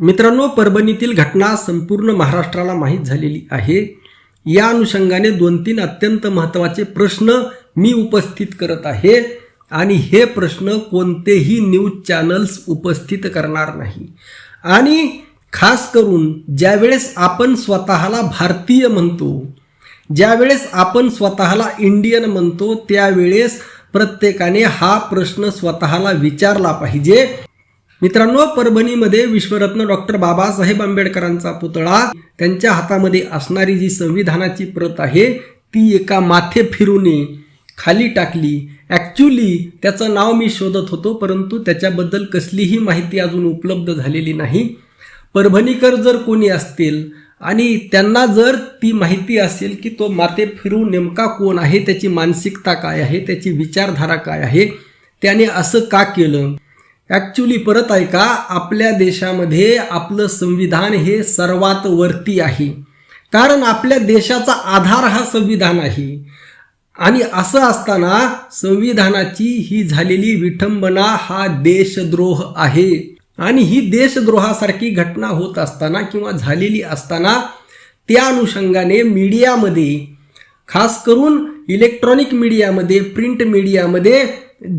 मित्रांनो परभणीतील घटना संपूर्ण महाराष्ट्राला माहीत झालेली आहे. या अनुषंगाने दोन तीन अत्यंत महत्त्वाचे प्रश्न मी उपस्थित करत आहे आणि हे प्रश्न कोणतेही न्यूज चॅनल्स उपस्थित करणार नाही. आणि खास करून ज्यावेळेस आपण स्वतःला भारतीय म्हणतो ज्यावेळेस आपण स्वतःला इंडियन म्हणतो त्यावेळेस प्रत्येकाने हा प्रश्न स्वतःला विचारला पाहिजे. मित्रांनो परभणीमध्ये विश्वरत्न डॉक्टर बाबासाहेब आंबेडकरांचा पुतळा त्यांच्या हातामध्ये असणारी जी संविधानाची प्रत आहे ती एका माथे फिरूने खाली टाकली. ॲक्च्युली त्याचं नाव मी शोधत होतो परंतु त्याच्याबद्दल कसलीही माहिती अजून उपलब्ध झालेली नाही. परभणीकर जर कोणी असतील आणि त्यांना जर ती माहिती असेल की तो माते फिरू नेमका कोण आहे त्याची मानसिकता काय आहे त्याची विचारधारा काय आहे त्याने असं का केलं? ॲक्च्युली परत ऐका आपल्या देशामध्ये आपलं संविधान हे सर्वात वरती आहे. कारण आपल्या देशाचा आधार हा संविधान आहे. आणि असं असताना संविधानाची ही झालेली विठंबना हा देशद्रोह आहे. आणि ही देशद्रोहासारखी घटना होत असताना किंवा झालेली असताना त्या अनुषंगाने मीडियामध्ये खास करून इलेक्ट्रॉनिक मीडियामध्ये प्रिंट मीडियामध्ये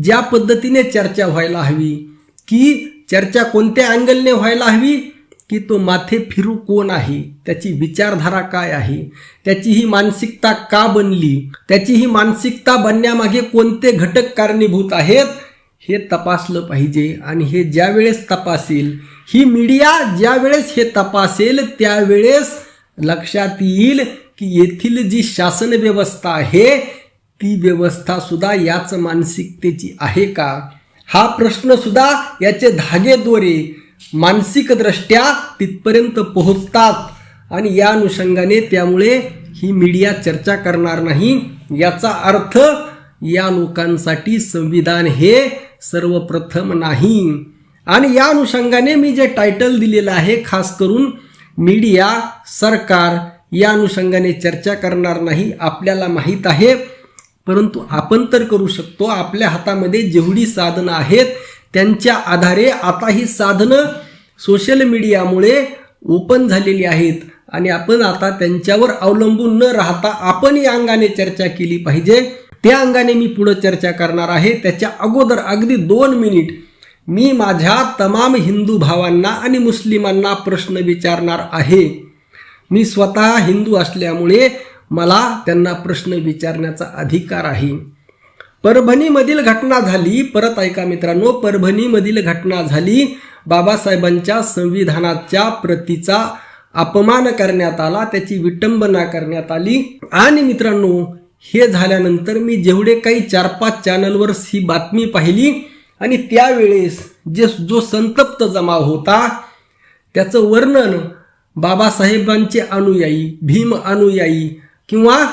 ज्या पद्धतीने चर्चा व्हायला हवी की चर्चा कोणत्या अँगलने व्हायला हवी? की तो माथे फिरू कोण आहे? त्याची विचारधारा काय आहे? त्याची ही मानसिकता का बनली? त्याची ही मानसिकता बनण्यामागे कोणते घटक कारणीभूत आहेत? हे तपासलं पाहिजे. आणि हे ज्यावेळेस तपासेल ही मीडिया ज्यावेळेस हे तपासेल त्यावेळेस लक्षात येईल की येथील जी शासन व्यवस्था आहे ती व्यवस्था सुद्धा याच मानसिकतेची आहे का? हा प्रश्नसुद्धा याचे धागेद्वारे मानसिकदृष्ट्या तिथपर्यंत पोहोचतात. आणि या अनुषंगाने त्यामुळे ही मीडिया चर्चा करणार नाही. याचा अर्थ या लोकांसाठी संविधान हे सर्वप्रथम नाही. आणि या अनुषंगाने मी जे टायटल दिलेलं आहे खास करून मीडिया सरकार या अनुषंगाने चर्चा करणार नाही आपल्याला माहीत आहे. परंतु आपण तर करू शकतो आपल्या हातामध्ये जेवढी साधनं आहेत त्यांच्या आधारे आता ही साधनं सोशल मीडियामुळे ओपन झालेली आहेत. आणि आपण आता त्यांच्यावर अवलंबून न राहता आपण या अंगाने चर्चा केली पाहिजे. त्या अंगाने मी पुढं चर्चा करणार आहे. त्याच्या अगोदर अगदी दोन मिनिट मी माझ्या तमाम हिंदू भावांना आणि मुस्लिमांना प्रश्न विचारणार आहे. मी स्वतः हिंदू असल्यामुळे मला त्यांना प्रश्न विचारण्याचा अधिकार आहे. परभणीमधील घटना झाली. परत ऐका मित्रांनो परभणीमधील घटना झाली. बाबासाहेबांच्या संविधानाच्या प्रतीचा अपमान करण्यात आला त्याची विटंबना करण्यात आली. आणि मित्रांनो हे झाल्यानंतर मी जेवढे काही चार पाच चॅनलवर ही बातमी पाहिली आणि त्यावेळेस जे जो संतप्त जमाव होता त्याचं वर्णन बाबासाहेबांचे अनुयायी भीम अनुयायी किंवा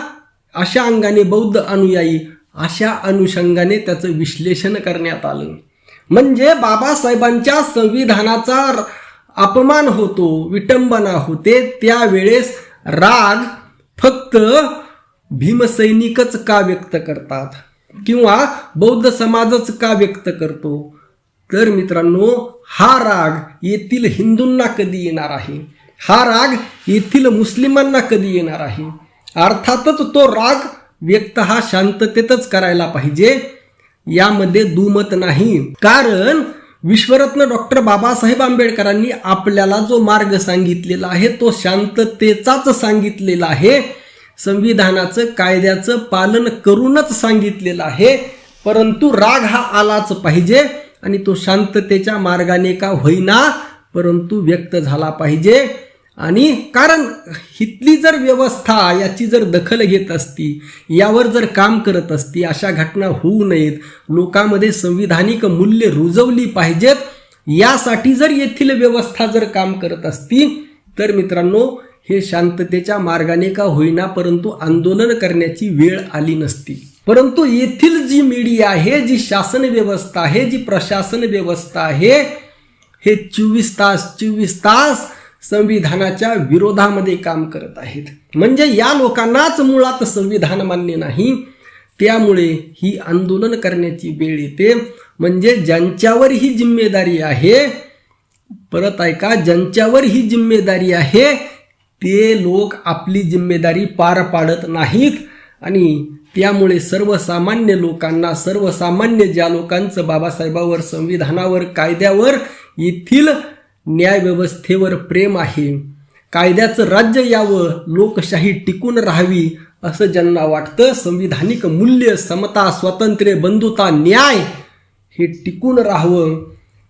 अशा अंगाने बौद्ध अनुयायी अशा अनुषंगाने त्याचं विश्लेषण करण्यात आलं. म्हणजे बाबासाहेबांच्या संविधानाचा अपमान होतो विटंबना होते त्यावेळेस राग फक्त भीमसैनिकच का व्यक्त करतात? किंवा बौद्ध समाजच का व्यक्त करतो? तर मित्रांनो हा राग येथील हिंदूंना कधी येणार आहे? हा राग येथील मुस्लिमांना कधी येणार आहे? अर्थातच तो राग व्यक्त हा शांततेतच करायला पाहिजे. यामध्ये दुमत नाही. कारण विश्वरत्न डॉक्टर बाबासाहेब आंबेडकरांनी आपल्याला जो मार्ग सांगितलेला आहे तो शांततेचाच सांगितलेला आहे. संविधानाचं कायद्याचं पालन करूनच सांगितलेलं आहे. परंतु राग हा आलाच पाहिजे आणि तो शांततेच्या मार्गाने का होईना परंतु व्यक्त झाला पाहिजे. आणि कारण हितली जर व्यवस्था याची जर दखल घेत असती यावर जर काम करत असती अशा घटना होऊ नयेत लोकांमध्ये संविधानिक मूल्य रुजवली पाहिजेत यासाठी जर येथील व्यवस्था जर काम करत असती तर मित्रांनो हे शांततेच्या मार्गाने का होईना परंतु आंदोलन करण्याची वेळ आली नसती. परंतु येथील जी मीडिया आहे जी शासन व्यवस्था आहे जी प्रशासन व्यवस्था आहे हे चोवीस तास चोवीस तास संविधानाच्या विरोधामध्ये काम करत आहेत. म्हणजे या लोकांनाच मुळात संविधान मान्य नाही. त्यामुळे ही आंदोलन करण्याची वेळ येते. म्हणजे ज्यांच्यावर ही जिम्मेदारी आहे परत ऐका ज्यांच्यावर ही जिम्मेदारी आहे ते लोक आपली जिम्मेदारी पार पाडत नाहीत. आणि त्यामुळे सर्वसामान्य लोकांना सर्वसामान्य ज्या लोकांचं बाबासाहेबावर संविधानावर कायद्यावर येथील न्यायव्यवस्थेवर प्रेम आहे. कायद्याचं राज्य यावं लोकशाही टिकून राहावी असं ज्यांना वाटतं संविधानिक मूल्य समता स्वातंत्र्य बंधुता न्याय हे टिकून राहावं.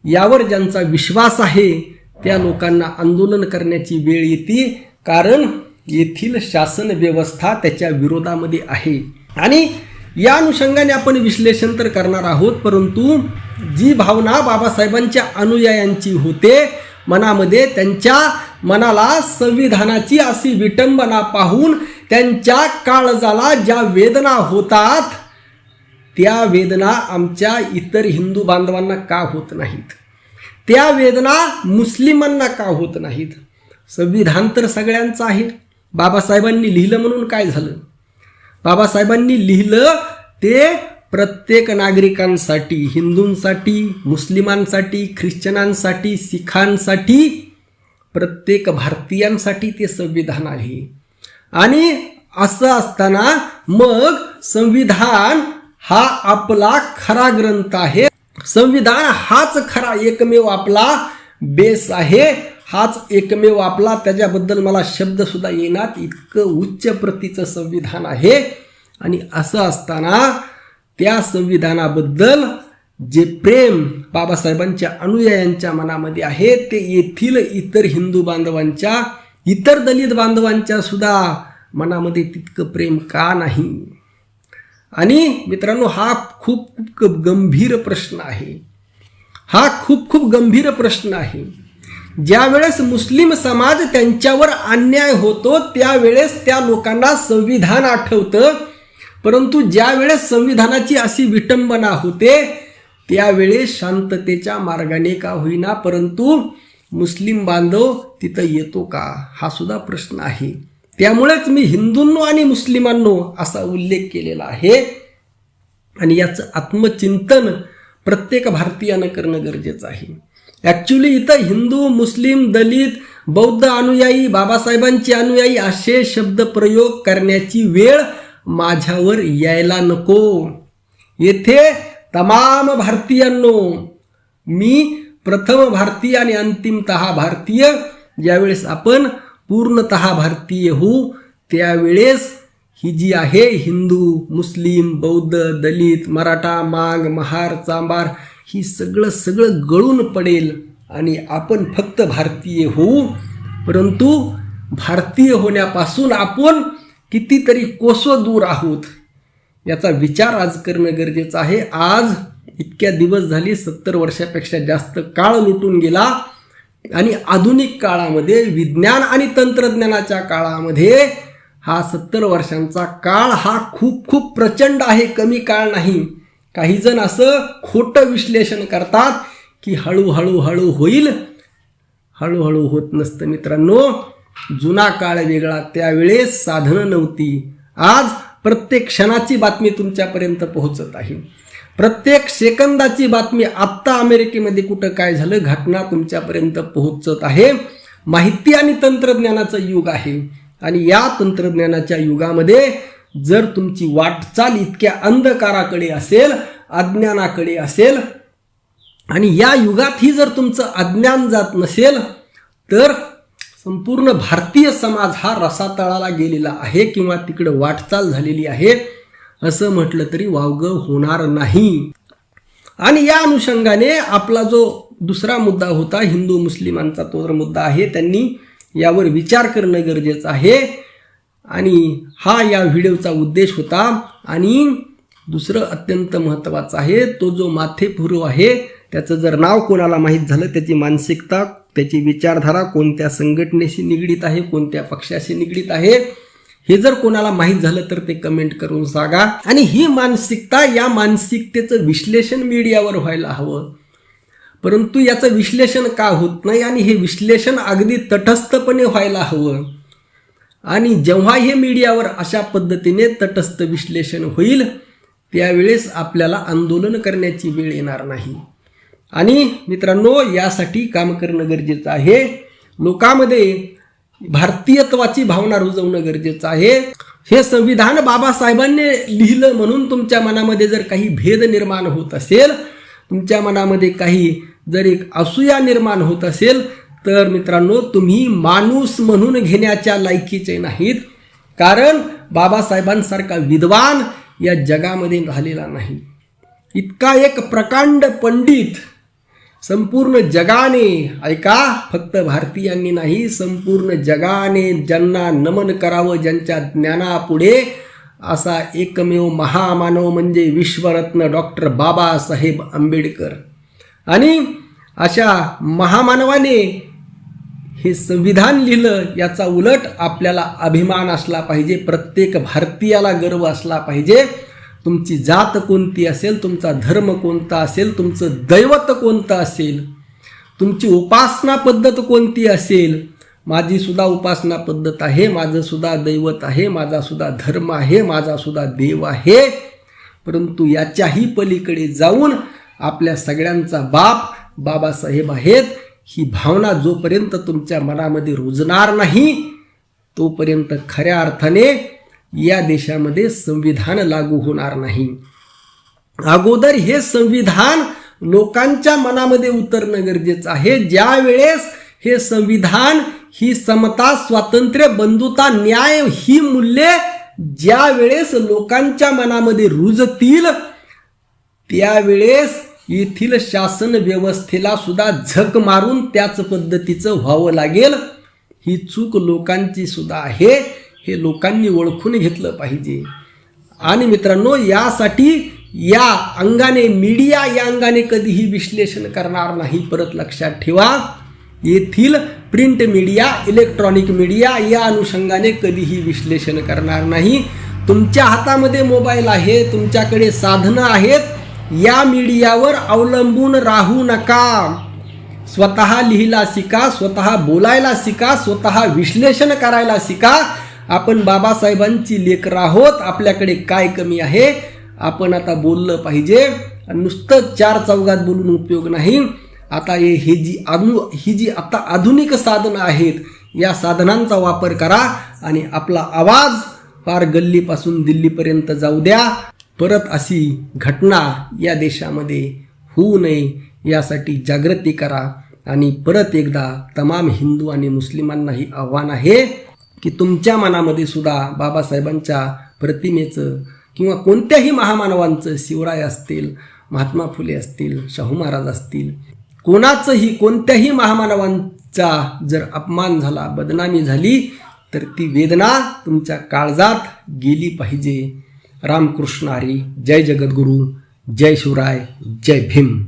यावर ज्यांचा विश्वास आहे त्या लोकांना आंदोलन करण्याची वेळ येते कारण येथील शासन व्यवस्था त्याच्या विरोधामध्ये आहे. आणि या अनुषंगाने आपण विश्लेषण तर करणार आहोत परंतु जी भावना बाबासाहेबांच्या अनुयायांची होते मनामध्ये त्यांच्या मनाला संविधानाची अशी विटंबना पाहून त्यांच्या काळजाला ज्या वेदना होतात त्या वेदना आमच्या इतर हिंदू बांधवांना का होत नाहीत? त्या वेदना मुस्लिमांना का होत नाहीत? संविधान तर सगळ्यांचं आहे. बाबासाहेबांनी लिहिलं म्हणून काय झालं? बाबासाहेबांनी लिहिलं ते प्रत्येक नागरिकांसाठी हिंदूंसाठी मुस्लिमांसाठी ख्रिश्चनांसाठी सिखांसाठी प्रत्येक भारतीयांसाठी ते संविधान आहे. आणि असं असताना मग संविधान हा आपला खरा ग्रंथ आहे. संविधान हाच खरा एकमेव आपला बेस आहे. हाच एकमेव आपला त्याच्याबद्दल मला शब्द सुद्धा येणार इतकं उच्च प्रतीचं संविधान आहे. आणि असं असताना त्या संविधानाबद्दल जे प्रेम बाबासाहेबांच्या अनुयायांच्या मनामध्ये आहे ते येथील इतर हिंदू बांधवांच्या इतर दलित बांधवांच्या सुद्धा मनामध्ये तितकं प्रेम का नाही? आणि मित्रांनो हा खूप खूप गंभीर प्रश्न आहे. हा खूप खूप गंभीर प्रश्न आहे. ज्यावेळेस मुस्लिम समाज त्यांच्यावर अन्याय होतो त्यावेळेस त्या लोकांना संविधान आठवतं परंतु ज्या वेळेस संविधानाची अशी विटंबना होते त्यावेळेस शांततेच्या मार्गाने का होईना परंतु मुस्लिम बांधव तिथं येतो का? हा सुद्धा प्रश्न आहे. त्यामुळेच मी हिंदूंनो आणि मुस्लिमांनो असा उल्लेख केलेला आहे. आणि याचं आत्मचिंतन प्रत्येक भारतीयानं करणं गरजेचं आहे. ॲक्च्युली इथं हिंदू मुस्लिम दलित बौद्ध अनुयायी बाबासाहेबांचे अनुयायी असे शब्द प्रयोग करण्याची वेळ माझ्यावर यायला नको. येथे तमाम भारतीयांनो मी प्रथम भारतीय आणि अंतिमत भारतीय. ज्यावेळेस आपण पूर्णत भारतीय होऊ त्यावेळेस ही जी आहे हिंदू मुस्लिम बौद्ध दलित मराठा मांग महार चांबार ही सगळं सगळं गळून पडेल आणि आपण फक्त भारतीय होऊ. परंतु भारतीय होण्यापासून आपण कितीतरी कोसो दूर आहोत याचा विचार आज करणं गरजेचं आहे. आज इतक्या दिवस झाली सत्तर वर्षापेक्षा जास्त काळ लुटून गेला आणि आधुनिक काळामध्ये विज्ञान आणि तंत्रज्ञानाच्या काळामध्ये हा सत्तर वर्षांचा काळ हा खूप खूप प्रचंड आहे कमी काळ नाही. काही जण असं खोटं विश्लेषण करतात की हळूहळू हळू होईल. हळूहळू होत नसतं मित्रांनो. जुना काळ वेगळा त्यावेळेस साधनं नव्हती. आज प्रत्येक क्षणाची बातमी तुमच्यापर्यंत पोहोचत आहे. प्रत्येक सेकंदाची बातमी आत्ता अमेरिकेमध्ये कुठं काय झालं घटना तुमच्यापर्यंत पोहोचत आहे. माहिती आणि तंत्रज्ञानाचं युग आहे. आणि या तंत्रज्ञानाच्या युगामध्ये जर तुमची वाटचाल इतक्या अंधकाराकडे असेल अज्ञानाकडे असेल आणि या युगातही जर तुमचं अज्ञान जात नसेल तर संपूर्ण भारतीय समाज हा रसातळाला गेलेला आहे किंवा तिकडं वाटचाल झालेली आहे असं म्हटलं तरी वावगं होणार नाही. आणि या अनुषंगाने आपला जो दुसरा मुद्दा होता हिंदू मुस्लिमांचा तो जर मुद्दा आहे त्यांनी यावर विचार करणं गरजेचं आहे. आणि हा या व्हिडिओचा उद्देश होता. आणि दुसरं अत्यंत महत्त्वाचं आहे तो जो माथेपुरू आहे त्याचं जर नाव कोणाला माहीत झालं त्याची मानसिकता त्याची विचारधारा कोणत्या संघटनेशी निगडीत आहे कोणत्या पक्षाशी निगडीत आहे हे जर कोणाला माहीत झालं तर ते कमेंट करून सांगा. आणि ही मानसिकता या मानसिकतेचं विश्लेषण मीडियावर व्हायला हवं. परंतु याचं विश्लेषण का होत नाही आणि हे विश्लेषण अगदी तटस्थपणे व्हायला हवं. आणि जेव्हा हे मीडियावर अशा पद्धतीने तटस्थ विश्लेषण होईल त्यावेळेस आपल्याला आंदोलन करण्याची वेळ येणार नाही. आणि मित्रांनो यासाठी काम करणं गरजेचं आहे. लोकांमध्ये भारतीयत्वाची भावना रुजवणं गरजेचं आहे. हे संविधान बाबासाहेबांनी लिहिलं म्हणून तुमच्या मनामध्ये जर काही भेद निर्माण होत असेल तुमच्या मनामध्ये काही जर एक असूया निर्माण होत असेल तर मित्रांनो तुम्ही माणूस म्हणून घेण्याच्या लायकीचे नाहीत. कारण बाबासाहेबांसारखा विद्वान या जगामध्ये झालेला नाही. इतका एक प्रकांड पंडित संपूर्ण जगाने ऐका फक्त भारतीयांनी नाही संपूर्ण जगाने ज्यांना नमन करावं ज्यांच्या ज्ञानापुढे असा एकमेव महामानव म्हणजे विश्वरत्न डॉक्टर बाबासाहेब आंबेडकर. आणि अशा महामानवाने हे संविधान लिहिलं याचा उलट आपल्याला अभिमान असला पाहिजे प्रत्येक भारतीयाला गर्व असला पाहिजे. तुमची जात कोणती असेल तुमचा धर्म कोणता असेल तुमचं दैवत कोणतं असेल तुमची उपासना पद्धत कोणती असेल माझीसुद्धा उपासना पद्धत आहे माझंसुद्धा दैवत आहे माझासुद्धा धर्म आहे माझासुद्धा देव आहे. परंतु याच्याही पलीकडे जाऊन आपल्या सगळ्यांचा बाप बाबासाहेब आहेत ही भावना जोपर्यंत तुमच्या मनामध्ये रुजणार नाही तोपर्यंत खऱ्या अर्थाने या देशामध्ये संविधान लागू होणार नाही. अगोदर हे संविधान लोकांच्या मनामध्ये उतरणं गरजेचं आहे. ज्या वेळेस हे संविधान ही समता स्वातंत्र्य बंधुता न्याय ही मूल्ये ज्या वेळेस लोकांच्या मनामध्ये रुजतील त्यावेळेस येथील शासन व्यवस्थेला सुद्धा झक मारून त्याच पद्धतीचं व्हावं लागेल. ही चूक लोकांची सुद्धा आहे. हे लोकांनी ओळखून घेतलं पाहिजे. आणि मित्रांनो यासाठी या अंगाने मीडिया या अंगाने कधीही विश्लेषण करणार नाही. परत लक्षात ठेवा येथील प्रिंट मीडिया इलेक्ट्रॉनिक मीडिया या अनुषंगाने कधीही विश्लेषण करणार नाही. तुमच्या हातामध्ये मोबाईल आहे तुमच्याकडे साधनं आहेत या मीडियावर अवलंबून राहू नका. स्वतः लिहिला शिका स्वतः बोलायला शिका स्वतः विश्लेषण करायला शिका. आपण बाबासाहेबांची लेकर आहोत. आपल्याकडे काय कमी आहे? आपण आता बोललं पाहिजे. नुसतं चार चौघात बोलून उपयोग नाही. आता हे हे जी आधु ही जी आता आधुनिक साधनं आहेत या साधनांचा वापर करा आणि आपला आवाज पार गल्लीपासून दिल्लीपर्यंत जाऊ द्या. परत अशी घटना या देशामध्ये होऊ नये यासाठी जागृती करा. आणि परत एकदा तमाम हिंदू आणि मुस्लिमांनाही आव्हान आहे. की तुमच्या मनामध्ये सुद्धा बाबासाहेबांच्या प्रतिमेचं किंवा कोणत्याही महामानवांचं शिवराय असतील महात्मा फुले असतील शाहू महाराज असतील कोणाचंही कोणत्याही महामानवांचा जर अपमान झाला बदनामी झाली तर ती वेदना तुमच्या काळजात गेली पाहिजे. रामकृष्ण हरी जय जगद्गुरू जय शिवराय जय भीम.